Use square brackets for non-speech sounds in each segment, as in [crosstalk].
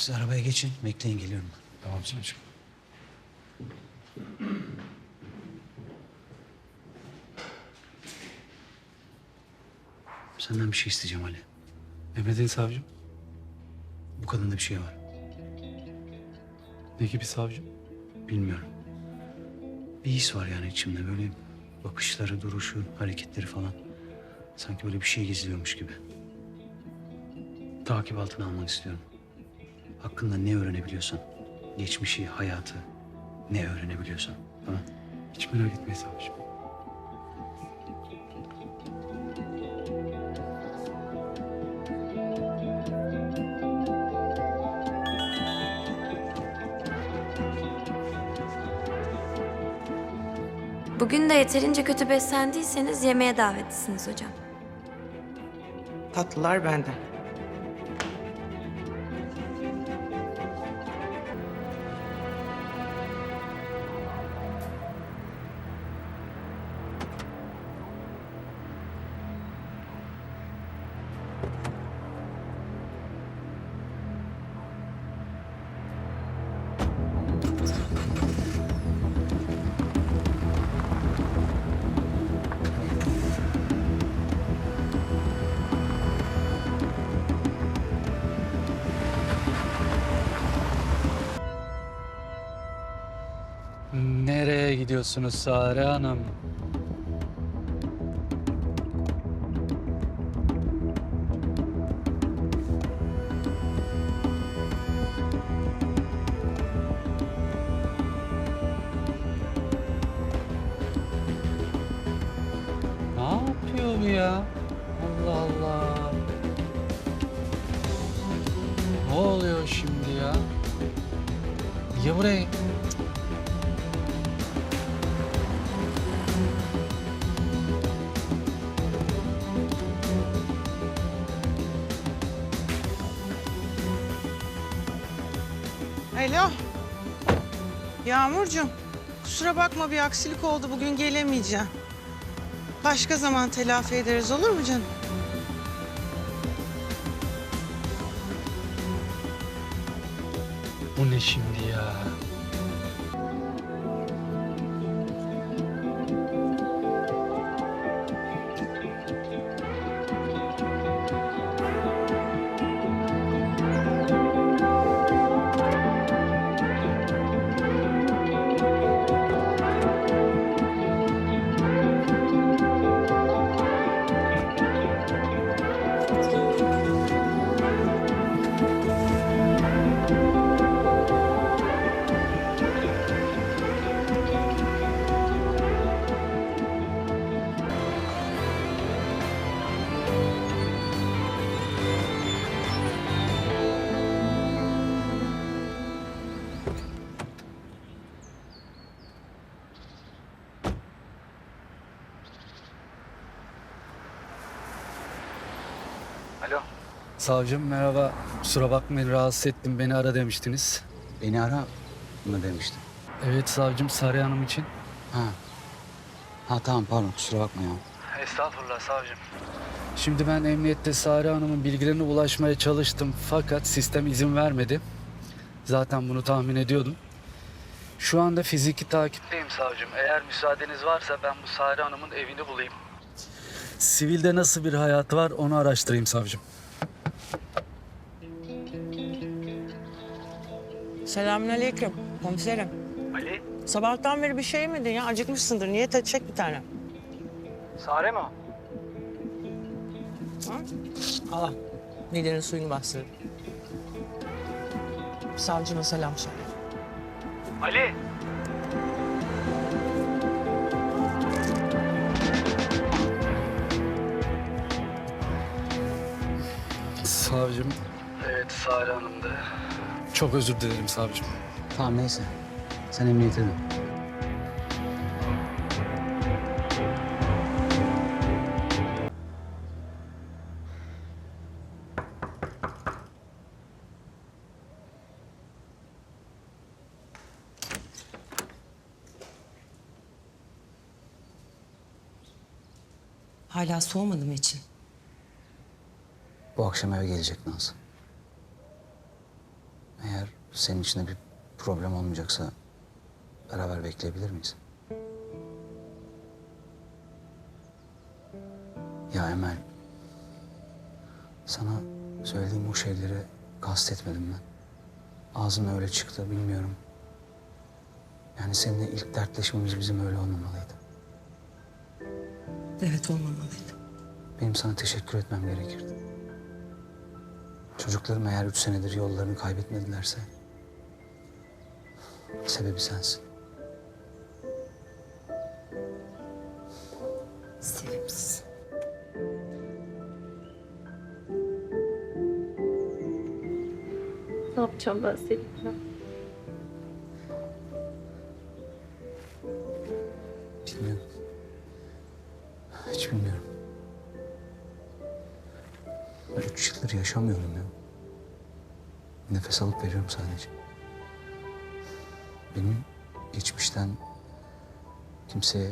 Siz arabaya geçin. Bekleyin geliyorum ben. Tamam savcım. Senden bir şey isteyeceğim Ali. Emredin savcım. Bu kadında bir şey var. Ne gibi savcım? Bilmiyorum. Bir his var yani içimde. Böyle bakışları, duruşu, hareketleri falan. Sanki böyle bir şey gizliyormuş gibi. Takip altına almak istiyorum. Hakkında ne öğrenebiliyorsan. Geçmişi, hayatı. Ne öğrenebiliyorsan. Tamam. Hiç merak etmeyin savcım. Bugün de yeterince kötü beslendiyseniz yemeğe davetlisiniz hocam. Tatlılar benden. Nereye gidiyorsunuz Sare Hanım? Ne yapıyor bu ya? Allah Allah. Ne oluyor şimdi ya? Niye buraya? Yağmurcuğum, kusura bakma bir aksilik oldu bugün gelemeyeceğim. Başka zaman telafi ederiz olur mu canım? Bu ne şimdi ya? Savcım merhaba. Kusura bakmayın rahatsız ettim. Beni ara demiştiniz. Beni ara mı demiştin? Evet savcım Sare Hanım için. Ha. Ha tamam pardon kusura bakma ya. Estağfurullah savcım. Şimdi ben emniyette Sare Hanım'ın bilgilerine ulaşmaya çalıştım fakat sistem izin vermedi. Zaten bunu tahmin ediyordum. Şu anda fiziki takipteyim savcım. Eğer müsaadeniz varsa ben bu Sare Hanım'ın evini bulayım. Sivilde nasıl bir hayatı var onu araştırayım savcım. Selamünaleyküm komiserim. Ali? Sabahtan beri bir şey yemedin ya acıkmışsındır. Niyet et çek bir tane. Sare mi o? Al. Midenin suyunu bastır. Savcıma selam söyle. Ali! Savcım. Evet Sare Hanım'dı. Çok özür dilerim savcım. Tamam neyse. Sen emniyete dön. Hala soğumadı mı için? Bu akşam eve gelecek Naz. Senin için de bir problem olmayacaksa beraber bekleyebilir miyiz? Ya Emel, sana söylediğim o şeyleri kastetmedim ben. Ağzımda öyle çıktı bilmiyorum. Yani seninle ilk dertleşmemiz bizim öyle olmamalıydı. Evet olmamalıydı. Benim sana teşekkür etmem gerekirdi. Çocuklarım eğer üç senedir yollarını kaybetmedilerse... ...sebebi sensin. Sevimsiz. Ne yapacağım ben seninle? Bilmiyorum. Hiç bilmiyorum. Ben üç yıldır yaşamıyorum ya. Nefes alıp veriyorum sadece. Benim geçmişten kimseye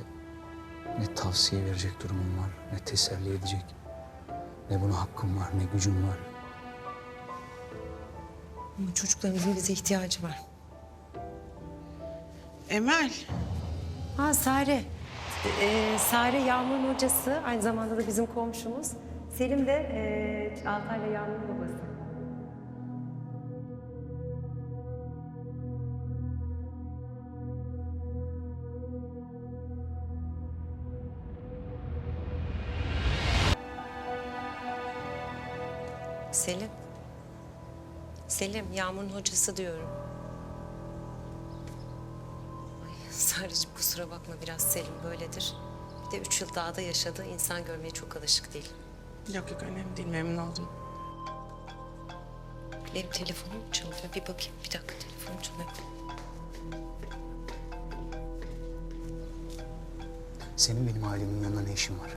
ne tavsiye verecek durumum var, ne teselli edecek. Ne buna hakkım var, ne gücüm var. Ama çocuklarımızın bize ihtiyacı var. Emel, Ha Sare. Ee, Sare Yağmur'un hocası. Aynı zamanda da bizim komşumuz. Selim de ee, Altay'la Yağmur'un babası. Selim. Selim, Yağmur'un hocası diyorum. Ay, Sarıcığım kusura bakma biraz Selim böyledir. Bir de üç yıl dağda yaşadı. insan görmeye çok alışık değil. yok yok önemli değil memnun oldum. Benim telefonum çalıyor. Bir bakayım. Bir dakika telefonum çalıyor. Senin benim ailemin yanında ne işin var?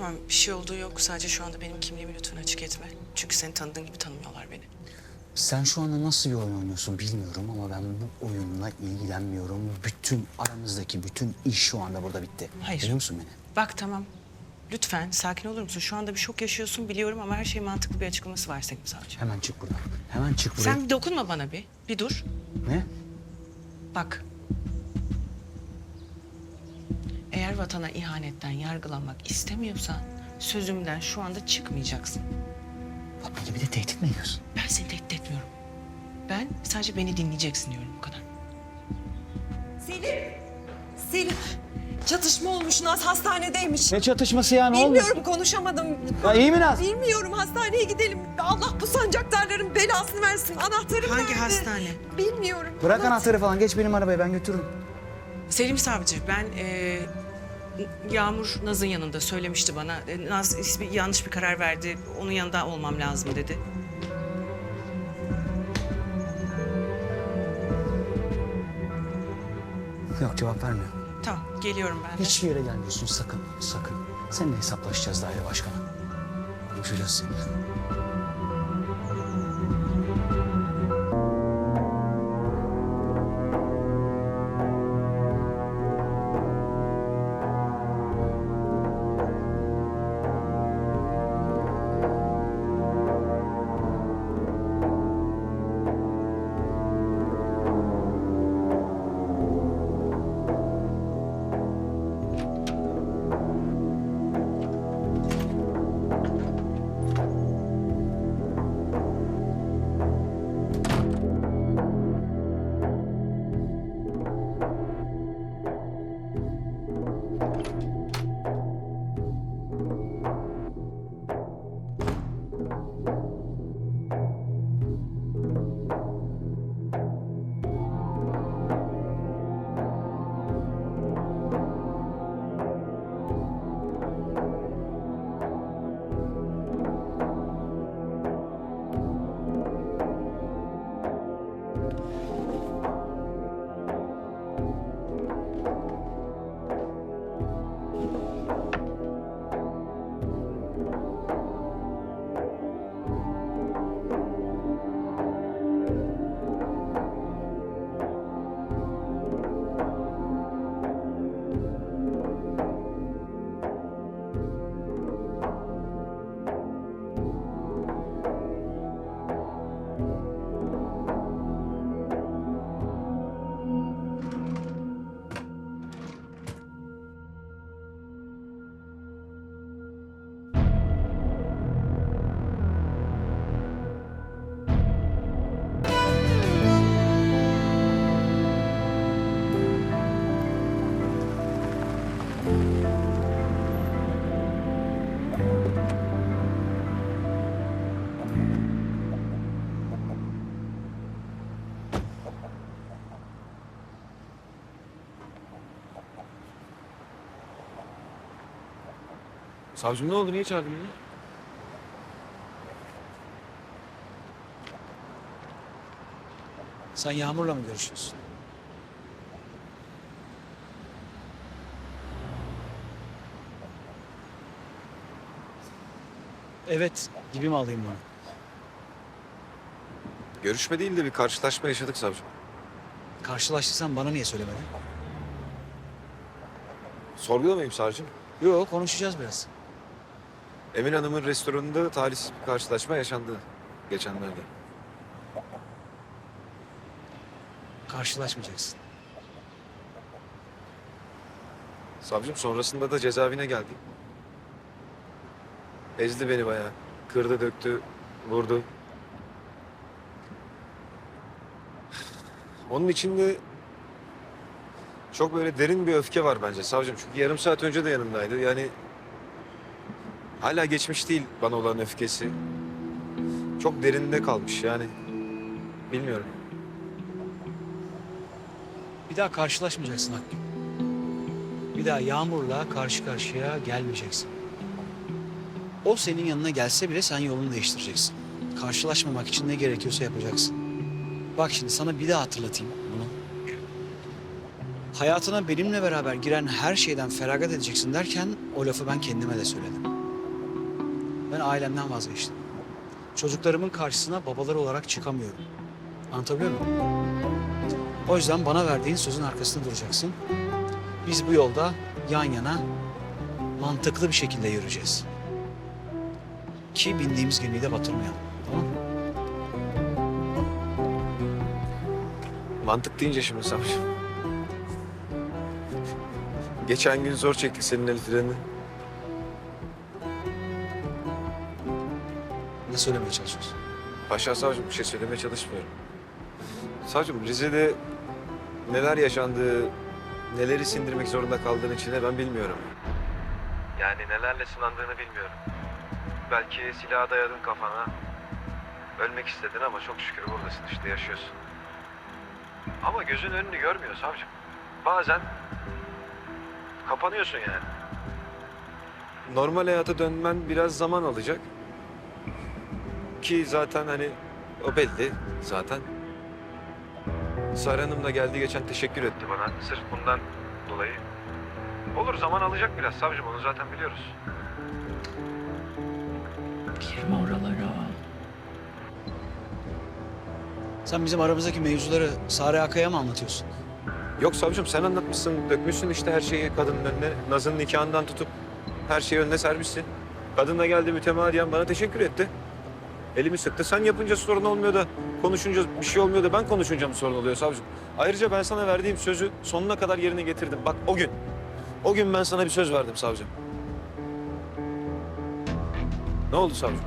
Tamam bir şey olduğu yok sadece şu anda benim kimliğimi lütfen açık etme. Çünkü seni tanıdığın gibi tanımıyorlar beni. Sen şu anda nasıl bir oyun oynuyorsun bilmiyorum ama ben bu oyunla ilgilenmiyorum. Bütün aramızdaki bütün iş şu anda burada bitti. Hayır. Biliyor musun beni? Bak tamam. Lütfen sakin olur musun? Şu anda bir şok yaşıyorsun biliyorum ama her şeyin mantıklı bir açıklaması var Selim Savcı. Hemen çık buradan. Hemen çık buraya. Sen bir dokunma bana bir. Bir dur. Ne? Bak. Eğer vatana ihanetten yargılanmak istemiyorsan sözümden şu anda çıkmayacaksın. Bak beni bir de tehdit mi ediyorsun? Ben seni tehdit etmiyorum. Ben sadece beni dinleyeceksin diyorum bu kadar. Selim. Selim. Çatışma olmuş. Naz hastanedeymiş. Ne çatışması ya ne Bilmiyorum konuşamadım. Ya iyi mi Naz? Bilmiyorum hastaneye gidelim. Allah bu sancaktarların belasını versin. Anahtarım Hangi nerede? hastane? Bilmiyorum. Bırak Naz- anahtarı falan geç benim arabaya ben götürürüm. Selim Savcı ben eee, Yağmur Naz'ın yanında söylemişti bana. E, Naz ismi yanlış bir karar verdi. Onun yanında olmam lazım dedi. Yok cevap vermiyor. Tamam geliyorum ben de. Hiçbir yere gelmiyorsun sakın sakın. Seninle hesaplaşacağız daire başkanı. Konuşacağız seninle. Savcım ne oldu? Niye çağırdın beni? Sen Yağmur'la mı görüşüyorsun? Evet gibi mi alayım bunu? Görüşme değil de bir karşılaşma yaşadık savcım. Karşılaştıysan bana niye söylemedin? Sorgulamayayım savcım. Yok konuşacağız biraz. Emin Hanım'ın restoranında talihsiz bir karşılaşma yaşandı geçenlerde. Karşılaşmayacaksın. Savcım sonrasında da cezaevine geldik. Ezdi beni bayağı. Kırdı, döktü, vurdu. Onun içinde çok böyle derin bir öfke var bence savcım. Çünkü yarım saat önce de yanımdaydı. Yani hala geçmiş değil bana olan öfkesi. Çok derinde kalmış yani. Bilmiyorum. Bir daha karşılaşmayacaksın Hakkı. Bir daha Yağmur'la karşı karşıya gelmeyeceksin. O senin yanına gelse bile sen yolunu değiştireceksin. Karşılaşmamak için ne gerekiyorsa yapacaksın. Bak şimdi sana bir daha hatırlatayım bunu. Hayatına benimle beraber giren her şeyden feragat edeceksin derken o lafı ben kendime de söyledim. Ben ailemden vazgeçtim. Çocuklarımın karşısına babaları olarak çıkamıyorum. Anlatabiliyor muyum? O yüzden bana verdiğin sözün arkasında duracaksın. Biz bu yolda yan yana mantıklı bir şekilde yürüyeceğiz. Ki bindiğimiz gemiyi de batırmayalım. Tamam mı? Mantık deyince şimdi savcım. [laughs] Geçen gün zor çektik senin el frenini. Söylemeye çalışıyorsun? Paşa savcım bir şey söylemeye çalışmıyorum. Savcım Rize'de neler yaşandığı, neleri sindirmek zorunda kaldığın içine ben bilmiyorum. Yani nelerle sınandığını bilmiyorum. Belki silaha dayadın kafana. Ölmek istedin ama çok şükür buradasın işte yaşıyorsun. Ama gözün önünü görmüyor savcım. Bazen kapanıyorsun yani. Normal hayata dönmen biraz zaman alacak. Ki zaten hani o belli zaten. Sare Hanım da geldi geçen teşekkür etti bana. Sırf bundan dolayı. Olur zaman alacak biraz savcım onu zaten biliyoruz. Girme oralara. Sen bizim aramızdaki mevzuları Sare Akay'a mı anlatıyorsun? Yok savcım sen anlatmışsın, dökmüşsün işte her şeyi kadının önüne. Naz'ın nikahından tutup her şeyi önüne sermişsin. Kadın da geldi mütemadiyen bana teşekkür etti. Elimi sıktı. Sen yapınca sorun olmuyor da konuşunca bir şey olmuyor da ben konuşunca mı sorun oluyor savcım? Ayrıca ben sana verdiğim sözü sonuna kadar yerine getirdim. Bak o gün. O gün ben sana bir söz verdim savcım. Ne oldu savcım?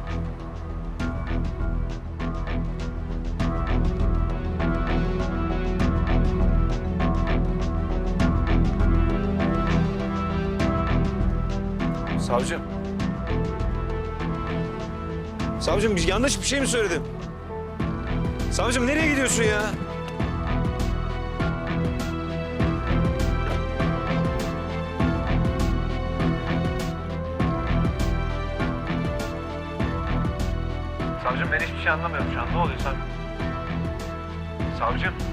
Savcım. Savcım yanlış bir şey mi söyledim? Savcım nereye gidiyorsun ya? Savcım ben hiçbir şey anlamıyorum şu an. Ne oluyor savcım? Savcım.